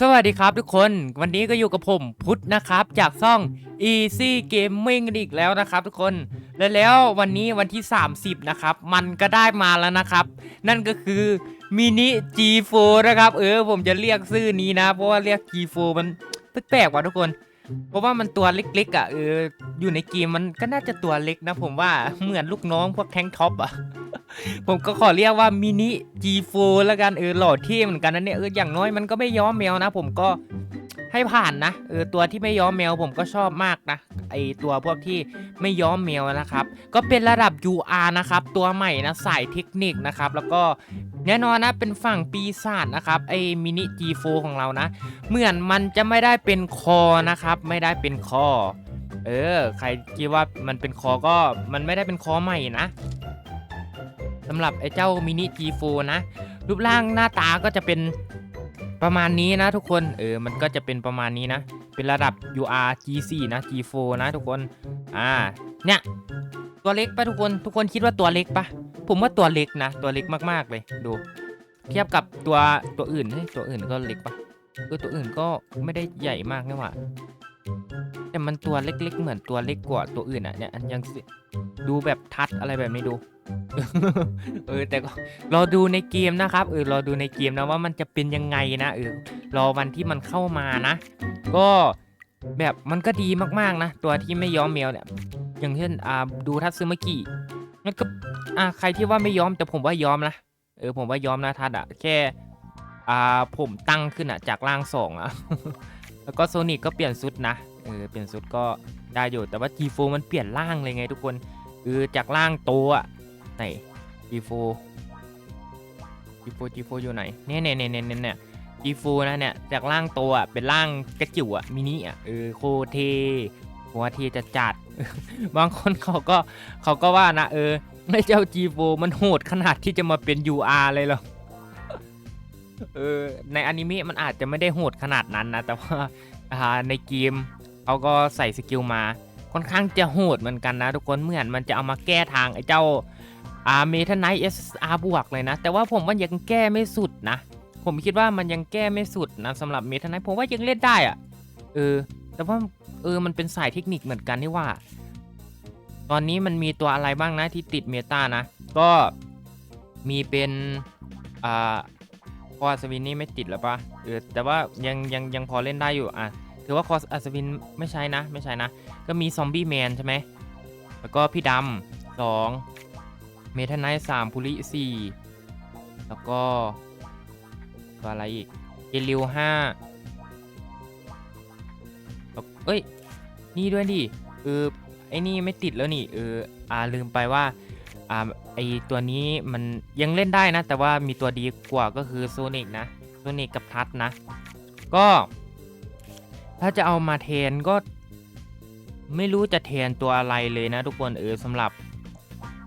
สวัสดีครับทุกคนวันนี้ก็อยู่กับผมพุทธนะครับ จากช่อง Easy Gaming กันอีกแล้วนะครับ ทุกคนและแล้ววันนี้วันที่ 30 นะครับ มันก็ได้มาแล้วนะครับ นั่นก็คือมินิ G4 นะครับ เออผมจะเรียกชื่อนี้นะ เพราะว่าเรียก G4 มันแปลกๆว่ะทุกคน เพราะว่ามันตัวเล็กๆอะเอออยู่ในเกมมันก็น่าจะตัวเล็กนะ ผมว่าเหมือนลูกน้องพวกแทงท็อปอะ ผมก็ขอเรียกว่ามินิ G4 แล้วกันเออหล่อเท่เหมือนกันนะเนี่ยเอออย่างน้อยมันก็ไม่ย้อมแมวนะ ผมก็ให้ผ่านนะเออตัวที่ไม่ย้อมแมวผมก็ชอบมากนะไอตัวพวกที่ไม่ย้อมแมวนะครับ ก็เป็นระดับ UR นะครับ ตัวใหม่นะสายเทคนิคนะครับ แล้วก็แน่นอนนะเป็นฝั่งปีศาจนะครับไอมินิ G4 ของเรานะ เหมือนมันจะไม่ได้เป็นคอนะครับ ไม่ได้เป็นคอเออ ใครคิดว่ามันเป็นคอก็มันไม่ได้เป็นคอใหม่นะ สำหรับไอ้เจ้ามินิ G4 นะ รูปร่างหน้าตาก็จะเป็นประมาณนี้นะทุกคนเออมันก็จะเป็นประมาณนี้นะ เป็นระดับ UR G4 นะ G4 นะทุกคนอ่าเนี่ยตัวเล็กปะทุกคนทุกคนคิดว่าตัวเล็กปะผมว่าตัวเล็กนะ ตัวเล็กมากๆเลยดู เทียบกับตัวตัวอื่นเฮ้ยตัวอื่นก็เล็กปะเออตัวอื่นก็ไม่ได้ใหญ่มากนี่หว่า แต่มันตัวเล็ก ๆ เหมือนตัวเล็กกว่าตัวอื่นอะเนี่ยอันยังดูแบบทัดอะไรแบบนี้ดู เออแต่ก็รอดูในเกมนะครับ เออรอดูในเกมนะว่ามันจะเป็นยังไงนะเออรอวันที่มันเข้ามานะ ก็แบบมันก็ดีมากๆนะ ตัวที่ไม่ย้อมแมวเนี่ยอย่างเช่นอ่าดูทัตซึมากิมันก็อ่าใครที่ว่าไม่ย้อมแต่ผมว่าย้อมนะเออผมว่าย้อมนะทัดอะแค่อ่าผมตั้งขึ้นอะจากล่างสองอะแล้วก็โซนิกก็เปลี่ยนชุดนะ เออเปลี่ยนชุดก็ได้อยู่แต่ว่า G4 มันเปลี่ยนร่างเลยไงทุกคนเออจากร่างโตอะไหน G4 G4 G4 อยู่ไหนเนี่ยเนี่ยเนี่ยเนี่ยเนี่ย G4 นะเนี่ยจากร่างโตอะเป็นร่างกระจิ๋วอะมินิอะเออโคเทหัวเทจะจัดบางคนเขาก็เขาก็ว่านะเออไอ้เจ้า G4 มันโหดขนาดที่จะมาเป็น UR เลยหรอเออในอนิเมะมันอาจจะไม่ได้โหดขนาดนั้นนะ แต่ว่าในเกม เขาก็ใส่สกิลมาค่อนข้างจะโหดเหมือนกันนะทุกคนเหมือนมันจะเอามาแก้ทางไอ้เจ้าอาเมทันไนเอสอาร์บวกเลยนะ แต่ว่าผมว่ายังแก้ไม่สุดนะ ผมคิดว่ามันยังแก้ไม่สุดนะสำหรับเมทันไนผมว่ายังเล่นได้อะเออ แต่ว่าเออมันเป็นสายเทคนิคเหมือนกันนี่ว่า ตอนนี้มันมีตัวอะไรบ้างนะที่ติดเมตานะ ก็มีเป็นอ่าคอสวินนี่ไม่ติดหรอปะเออแต่ว่ายังยังยังพอเล่นได้อยู่อะ ถือว่าคอสอัศวินไม่ใช่นะ ไม่ใช่นะ ก็มีซอมบี้แมนใช่ไหม แล้วก็พี่ดำสองเมทันไนท์สามพูริสี่แล้วก็ตัวอะไรอีกเอลิวห้าแล้วเอ้ย นี่ด้วยดิเออไอ้นี่ไม่ติดแล้วนี่เอออ่าลืมไปว่าอ่าไอตัวนี้มันยังเล่นได้นะ แต่ว่ามีตัวดีกว่าก็คือโซนิกนะโซนิกกับทัดนะ ก็ ถ้าจะเอามาแทนก็ ไม่รู้จะแทนตัวอะไรเลยนะทุกคนเออสำหรับ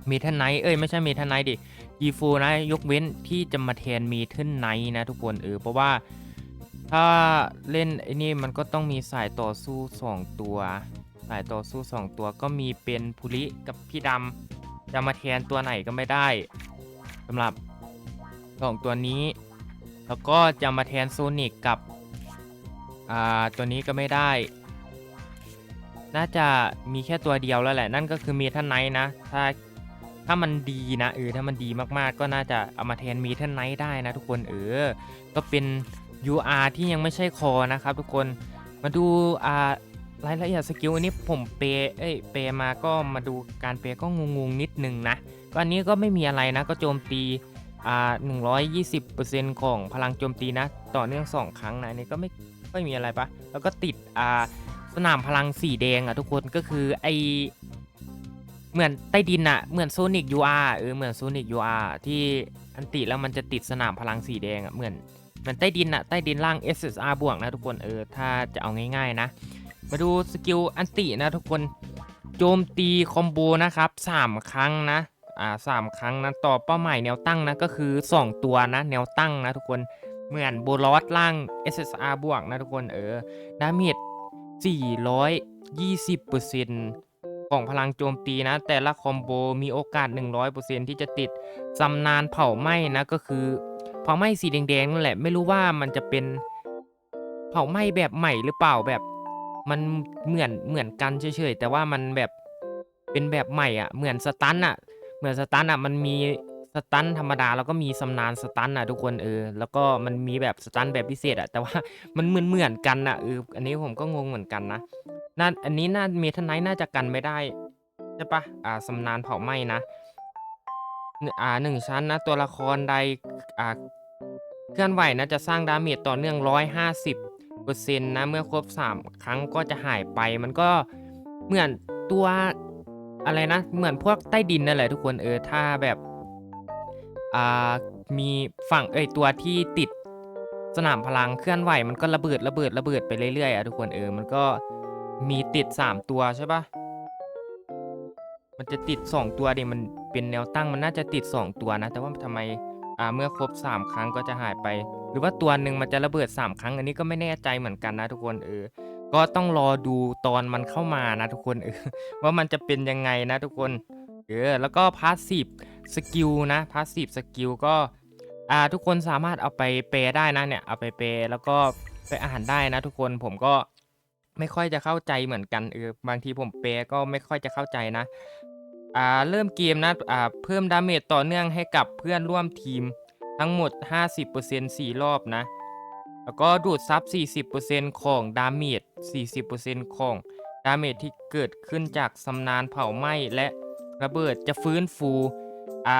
เมทันไนเอ้ยไม่ใช่เมทันไนดิยีฟูนะยกเว้นที่จะมาแทนเมทันไนนะทุกคนเออเพราะว่าถ้าเล่นไอ้นี่มันก็ต้องมีสายต่อสู้ 2 ตัว สายต่อสู้ 2 ตัวก็มีเป็นภูริกับพี่ดำจะมาแทนตัวไหนก็ไม่ได้สำหรับสองตัวนี้ แล้วก็จะมาแทนโซนิกกับ อ่าตัวนี้ก็ไม่ได้ น่าจะมีแค่ตัวเดียวแล้วแหละ นั่นก็คือเมทัลไนท์นะ ถ้าถ้ามันดีนะเออถ้ามันดีมากๆ ก็น่าจะเอามาแทนเมทัลไนท์ได้นะทุกคนเออ ก็เป็น UR ที่ยังไม่ใช่คอนะครับทุกคนมาดูอ่ารายละเอียดสกิลอันนี้ผมเปย์เอ้ยเปย์มาก็มาดูการเปย์ก็งงๆนิดนึงนะก็อันนี้ก็ไม่มีอะไรนะก็โจมตีอ่า120%ของพลังโจมตีนะ ต่อเนื่อง 2 ครั้งนะอันนี้ก็ไม่ ไม่มีอะไรปะแล้วก็ติดอ่าสนามพลังสีแดงอะทุกคนก็คือไอเหมือนใต้ดินอะเหมือนโซนิก UR เออเหมือนโซนิก UR ที่อันติแล้วมันจะติดสนามพลังสีแดงอะเหมือนเหมือนใต้ดินอะใต้ดินล่าง SSR บวกนะทุกคนเออถ้าจะเอาง่ายๆนะ มาดูสกิลอันตินะทุกคนโจมตีคอมโบนะครับ3 ครั้งนะอ่าสามครั้งนะต่อเป้าหมายแนวตั้งนะก็คือ 2 ตัวนะแนวตั้งนะทุกคน เหมือนโบลอสล่าง SSR บวกนะทุกคนเออดาเมจ420%ของพลังโจมตีนะ แต่ละคอมโบมีโอกาส 100%ที่จะติดซำนานเผาไหม้นะ ก็คือเผาไหม้สีแดงๆนั่นแหละ ไม่รู้ว่ามันจะเป็นเผาไหม้แบบใหม่หรือเปล่าแบบมันเหมือนเหมือนกันเฉยๆแต่ว่ามันแบบเป็นแบบใหม่อะเหมือนสตันอะเหมือนสตันอะมันมี สตันธรรมดาแล้วก็มีสำนานสตันอะทุกคนเออแล้วก็มันมีแบบสตันแบบพิเศษอะแต่ว่ามันเหมือนเหมือนกันอะเอออันนี้ผมก็งงเหมือนกันนะน่าอันนี้น่าเมทันไนท์น่าจะกันไม่ได้ใช่ปะอ่าสำนานเผาไหม้นะอ่าหนึ่งชั้นนะตัวละครใดอ่าเคลื่อนไหวนะจะสร้างดาเมจต่อเนื่องร้อยห้าสิบเปอร์เซ็นต์นะเมื่อครบสามครั้งก็จะหายไปมันก็เหมือนตัวอะไรนะ เหมือนพวกใต้ดินนั่นแหละทุกคนเออถ้าแบบ อ่ามีฝั่งเอ้ยตัวที่ติดสนามพลังเคลื่อนไหวมันก็ระเบิดระเบิดระเบิดไปเรื่อยๆอะทุกคนเออมันก็มีติด 3 ตัวใช่ปะมันจะติด 2 ตัวดิมันเป็นแนวตั้งมันน่าจะติด 2 ตัวนะ แต่ว่าทำไมอ่าเมื่อครบ 3 ครั้งก็จะหายไป หรือว่าตัวหนึ่งมันจะระเบิด 3 ครั้ง อันนี้ก็ไม่แน่ใจเหมือนกันนะทุกคนเออก็ต้องรอดูตอนมันเข้ามานะทุกคนเออว่ามันจะเป็นยังไงนะทุกคนเออแล้วก็พาสซีฟ สกิลนะพาสซีฟสกิลก็อ่าทุกคนสามารถเอาไปแปลได้นะเนี่ยเอาไปแปลแล้วก็ไปอ่านได้นะทุกคนผมก็ไม่ค่อยจะเข้าใจเหมือนกันเออบางทีผมแปลก็ไม่ค่อยจะเข้าใจนะอ่าเริ่มเกมนะอ่าเพิ่มดาเมจต่อเนื่องให้กับเพื่อนร่วมทีมทั้งหมด 50% 4 รอบนะ แล้วก็ดูดซับ 40%ของดาเมจ 40%ของดาเมจที่เกิดขึ้นจากสำนานเผาไหม้และระเบิดจะฟื้นฟู อ่า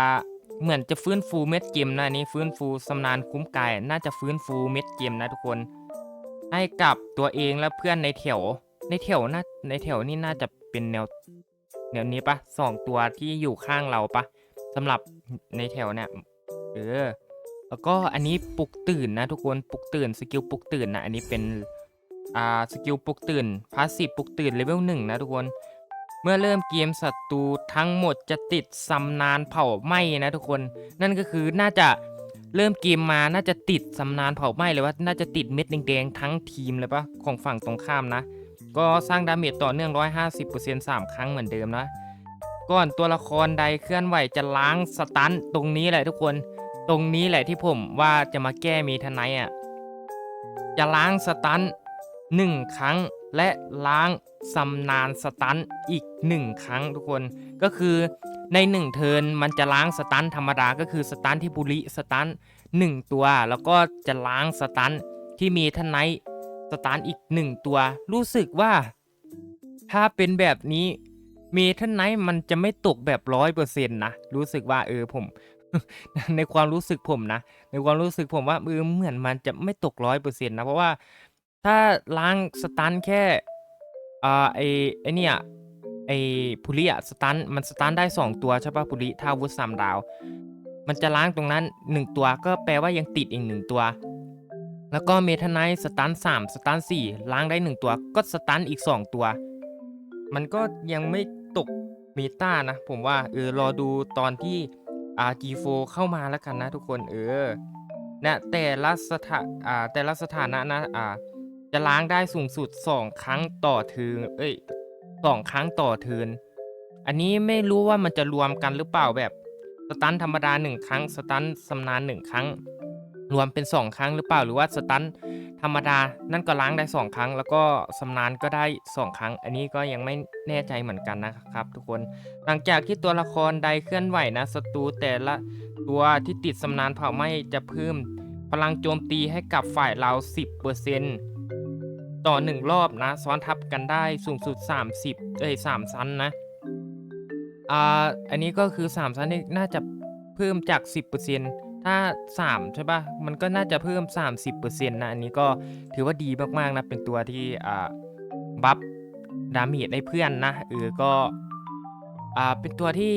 เหมือนจะฟื้นฟูเม็ดเกมนะนนี้ฟื้นฟูสำนานคุ้มกายน่าจะฟื้นฟูเม็ดเกมนะทุกคน ให้กับตัวเองและเพื่อนในแถว ในแถวน่าในแถวนี่น่าจะเป็นแนวแนวนี้ปะสองตัวที่อยู่ข้างเราปะสำหรับในแถวเนี่ยเออแล้วก็อันนี้ปลุกตื่นนะทุกคนปลุกตื่นสกิลปลุกตื่นนะอันนี้เป็นอ่าสกิลปลุกตื่นพาสซีฟปลุกตื่นเลเวลหนึ่งนะทุกคน เมื่อเริ่มเกมศัตรูทั้งหมดจะติดสำนานเผาไหม้นะทุกคน นั่นก็คือน่าจะเริ่มเกมมาน่าจะติดสำนานเผาไหม้เลยว่าน่าจะติดเม็ดแดงๆทั้งทีมเลยปะของฝั่งตรงข้ามนะ ก็สร้างดาเมจต่อเนื่อง 150% 3 ครั้งเหมือนเดิมนะ ก่อนตัวละครใดเคลื่อนไหวจะล้างสตันตรงนี้แหละทุกคน ตรงนี้แหละที่ผมว่าจะมาแก้มีทนายอะจะล้างสตันหนึ่งครั้ง และล้างสำนานสตันอีกหนึ่งครั้งทุกคน ก็คือในหนึ่งเทิร์นมันจะล้างสตันธรรมดาก็คือสตันที่บุริสตันหนึ่งตัว แล้วก็จะล้างสตันที่มีทนายสตันอีกหนึ่งตัว รู้สึกว่า ถ้าเป็นแบบนี้เมทัลไนท์มันจะไม่ตกแบบร้อยเปอร์เซ็นต์นะ รู้สึกว่าเออผม ในความรู้สึกผมนะ ในความรู้สึกผมว่าเออเหมือนมันจะไม่ตกร้อยเปอร์เซ็นต์นะ เพราะว่า ถ้าล้างสตันแค่อ่าไอไอเนี่ยไอพุริอะสตันมันสตันได้ 2 ตัวใช่ปะพุริถ้าวุธสามดาว มันจะล้างตรงนั้น 1 ตัวก็แปลว่ายังติดอีกหนึ่งตัว แล้วก็เมทานไนสตัน3สตัน4ล้างได้ 1 ตัว ก็สตันอีก 2 ตัว มันก็ยังไม่ตกเมตานะ ผมว่าเออรอดูตอนที่อ่า G4 เข้ามาแล้วกันนะทุกคนเออนะแต่ละสถาอ่าแต่ละสถานะนะอ่า จะล้างได้สูงสุด 2 ครั้งต่อเทิร์นเอ้ยสองครั้งต่อเทิร์นอันนี้ไม่รู้ว่ามันจะรวมกันหรือเปล่าแบบสตันธรรมดา 1 ครั้งสตันสำนาน1ครั้ง รวมเป็น 2 ครั้งหรือเปล่าหรือว่าสตันธรรมดา นั่นก็ล้างได้ 2 ครั้ง แล้วก็สำนานก็ได้ 2 ครั้ง อันนี้ก็ยังไม่แน่ใจเหมือนกันนะครับ ทุกคนหลังจากที่ตัวละครใดเคลื่อนไหวนะศัตรูแต่ละตัวที่ติดสำนานเผาไหม้จะเพิ่มพลังโจมตีให้กับฝ่ายเรา 10% ต่อ 1 รอบนะ ซ้อนทับกันได้สูงสุด 30เอ้ย3ชั้นนะอ่าอันนี้ก็คือ 3ชั้นนี่น่าจะเพิ่มจาก 10%ถ้า 3 ใช่ปะมันก็น่าจะเพิ่ม 30%นะ อันนี้ก็ถือว่าดีมากๆนะ เป็นตัวที่อ่าบัฟดาเมจให้เพื่อนนะเออก็อ่าเป็นตัวที่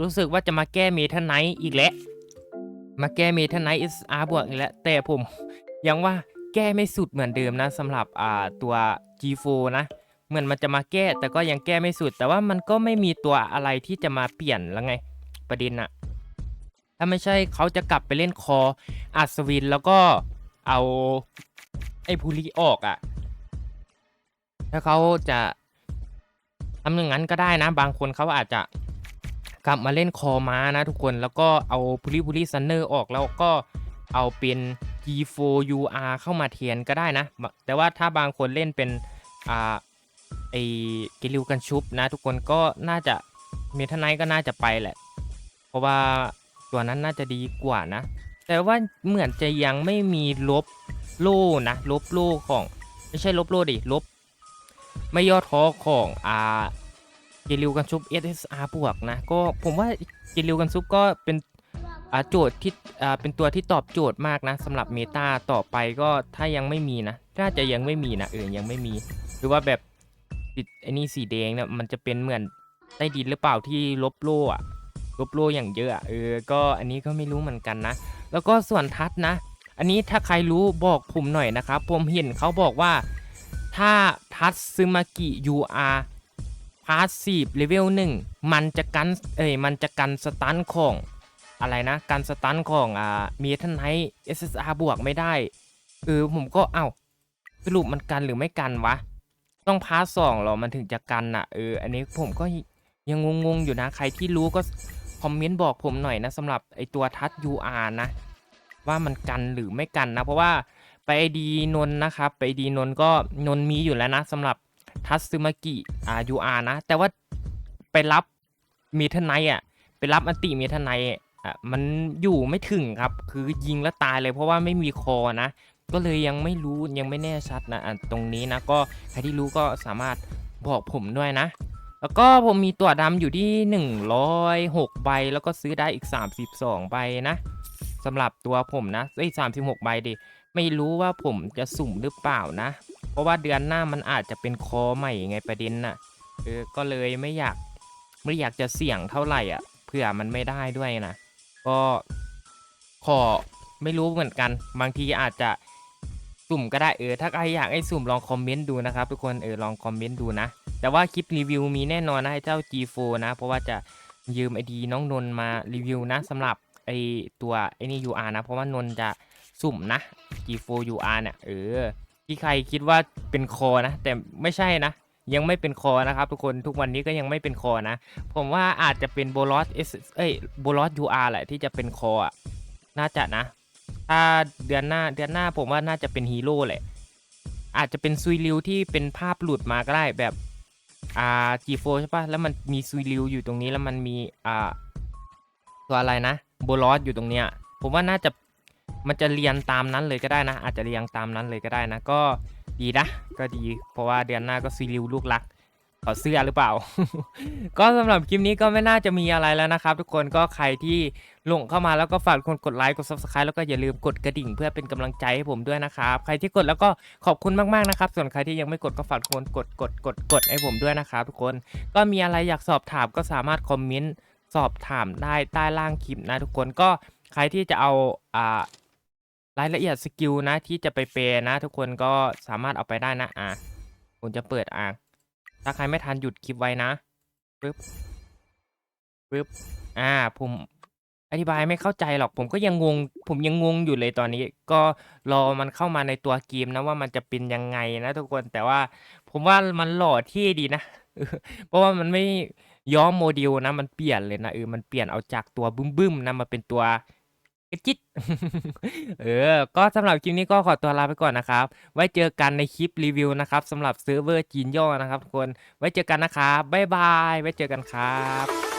รู้สึกว่าจะมาแก้เมทัลไนท์อีกแล้ว มาแก้เมทัลไนท์ SR บวกอีกแล้ว แต่ผมยังว่า แก้ไม่สุดเหมือนเดิมนะสำหรับอ่าตัว G4 นะเหมือนมันจะมาแก้ แต่ก็ยังแก้ไม่สุด แต่ว่ามันก็ไม่มีตัวอะไรที่จะมาเปลี่ยนแล้วไงประเด็นอะถ้าไม่ใช่เขาจะกลับไปเล่นคออัศวินแล้วก็เอาไอ้ภูริออกอะถ้าเขาจะทำอย่างนั้นก็ได้นะ บางคนเขาอาจจะกลับมาเล่นคอม้านะทุกคนแล้วก็เอาภูริภูริซันเนอร์ออกแล้วก็ เอาเป็น G4UR เข้ามาเทียนก็ได้นะ แต่ว่าถ้าบางคนเล่นเป็นอ่าไอเกลิวกันชุบนะ ทุกคนก็น่าจะเมทันไนก็น่าจะไปแหละ เพราะว่าตัวนั้นน่าจะดีกว่านะ แต่ว่าเหมือนจะยังไม่มีลบโล่นะ ลบโล่ของ ไม่ใช่ลบโล่ดิ ลบ ไม่ย่อท้อของอ่าเกลิวกันชุบ SSR บวกนะ ก็ผมว่าเกลิวกันชุบก็เป็น โจทย์ที่เป็นตัวที่ตอบโจทย์มากนะสำหรับเมตาต่อไปก็ถ้ายังไม่มีนะน่าจะยังไม่มีนะเออยังไม่มี หรือว่าแบบติดไอ้นี่สีแดงเนี่ยมันจะเป็นเหมือนใต้ดินหรือเปล่าที่ลบโล่อะลบโล่อย่างเยอะเออก็อันนี้ก็ไม่รู้เหมือนกันนะ แล้วก็ส่วนทัดนะ อันนี้ถ้าใครรู้บอกผมหน่อยนะครับ ผมเห็นเขาบอกว่าถ้าทัดซึมากิ UR พาสซีฟเลเวล1มันจะกันเอ้ยมันจะกันสตันของ อะไรนะกันสตันของอ่าเมทันไน SSR บวกไม่ได้เออผมก็เอ้าสรุปมันกันหรือไม่กันวะ ต้องพาร์ทสองเหรอมันถึงจะกันอะเออ อันนี้ผมก็ยังงงๆอยู่นะ ใครที่รู้ก็คอมเมนต์บอกผมหน่อยนะสำหรับไอตัวทัช UR นะ ว่ามันกันหรือไม่กันนะ เพราะว่าไปไอดีนนท์นะครับ ไปไอดีนนท์ก็นน์มีอยู่แล้วนะสำหรับทัตซึมากิอ่า UR นะ แต่ว่าไปรับเมทันไนอะ ไปรับอันติเมทันไน อะมันอยู่ไม่ถึงครับ คือยิงแล้วตายเลยเพราะว่าไม่มีคอนะ ก็เลยยังไม่รู้ยังไม่แน่ชัดนะอะตรงนี้นะก็ใครที่รู้ก็สามารถบอกผมด้วยนะ แล้วก็ผมมีตัวดำอยู่ที่ 106 ใบ แล้วก็ซื้อได้อีก 32 ใบนะสำหรับตัวผมนะเอ้ย36ใบดิไม่รู้ว่าผมจะสุ่มหรือเปล่านะ เพราะว่าเดือนหน้ามันอาจจะเป็นคอใหม่ไงประเด็นน่ะเออก็เลยไม่อยากไม่อยากจะเสี่ยงเท่าไหร่อะเผื่อมันไม่ได้ด้วยนะ ก็ขอไม่รู้เหมือนกัน บางทีอาจจะสุ่มก็ได้เออถ้าใครอยากให้สุ่มลองคอมเมนต์ดูนะครับทุกคนเออลองคอมเมนต์ดูนะ แต่ว่าคลิปรีวิวมีแน่นอนนะให้เจ้า G4 นะเพราะว่าจะยืมไอดีน้องนนมารีวิวนะสำหรับไอตัวไอนี่ UR นะ เพราะว่านนจะสุ่มนะ G4 UR เนี่ยเออที่ใครคิดว่าเป็นคอนะ แต่ไม่ใช่นะ ยังไม่เป็นคอนะครับทุกคนทุกวันนี้ก็ยังไม่เป็นคอนะ ผมว่าอาจจะเป็นโบลอสเอสเอ้ยโบลอส UR แหละที่จะเป็นคออะน่าจะนะ ถ้าเดือนหน้าเดือนหน้าผมว่าน่าจะเป็นฮีโร่แหละอาจจะเป็นซุยริวที่เป็นภาพหลุดมาก็ได้แบบอ่า G4 ใช่ปะแล้วมันมีซุยริวอยู่ตรงนี้แล้วมันมีอ่าตัวอะไรนะโบลอสอยู่ตรงเนี้ยผมว่าน่าจะมันจะเรียงตามนั้นเลยก็ได้นะ อาจจะเรียงตามนั้นเลยก็ได้นะก็ ดีนะ ก็ดี เพราะว่าเดือนหน้าก็ซุยริวลูกรักขอเสื้อหรือเปล่า ก็สำหรับคลิปนี้ก็ไม่น่าจะมีอะไรแล้วนะครับ ทุกคนก็ใครที่ลงเข้ามาแล้วก็ฝากคนกดไลค์กด subscribe แล้วก็อย่าลืมกดกระดิ่งเพื่อเป็นกำลังใจให้ผมด้วยนะครับ ใครที่กดแล้วก็ขอบคุณมากๆนะครับ ส่วนใครที่ยังไม่กดก็ฝากคนกดกดกดกดให้ผมด้วยนะครับ ทุกคนก็มีอะไรอยากสอบถามก็สามารถคอมเมนต์สอบถามได้ใต้ล่างคลิปนะทุกคนก็ใครที่จะเอาอ่า รายละเอียดสกิลนะที่จะไปเปย์นะ ทุกคนก็สามารถเอาไปได้นะอะผมจะเปิดอะถ้าใครไม่ทันหยุดคลิปไว้นะปึ๊บปึ๊บอ่าผมอธิบายไม่เข้าใจหรอกผมก็ยังงง ผมยังงงอยู่เลยตอนนี้ ก็รอมันเข้ามาในตัวเกมนะว่ามันจะเป็นยังไงนะทุกคนแต่ว่าผมว่ามันหล่อที่ดีนะเพราะว่ามันไม่ย้อมโมเดลนะ มันเปลี่ยนเลยนะเออมันเปลี่ยนเอาจากตัวบึ้มๆนะมาเป็นตัว กระจิต เออ ก็สำหรับคลิปนี้ก็ขอตัวลาไปก่อนนะครับ ไว้เจอกันในคลิปรีวิวนะครับสำหรับเซิร์ฟเวอร์จีนย่อนะครับทุกคน ไว้เจอกันนะครับ บ๊ายบาย ไว้เจอกันครับ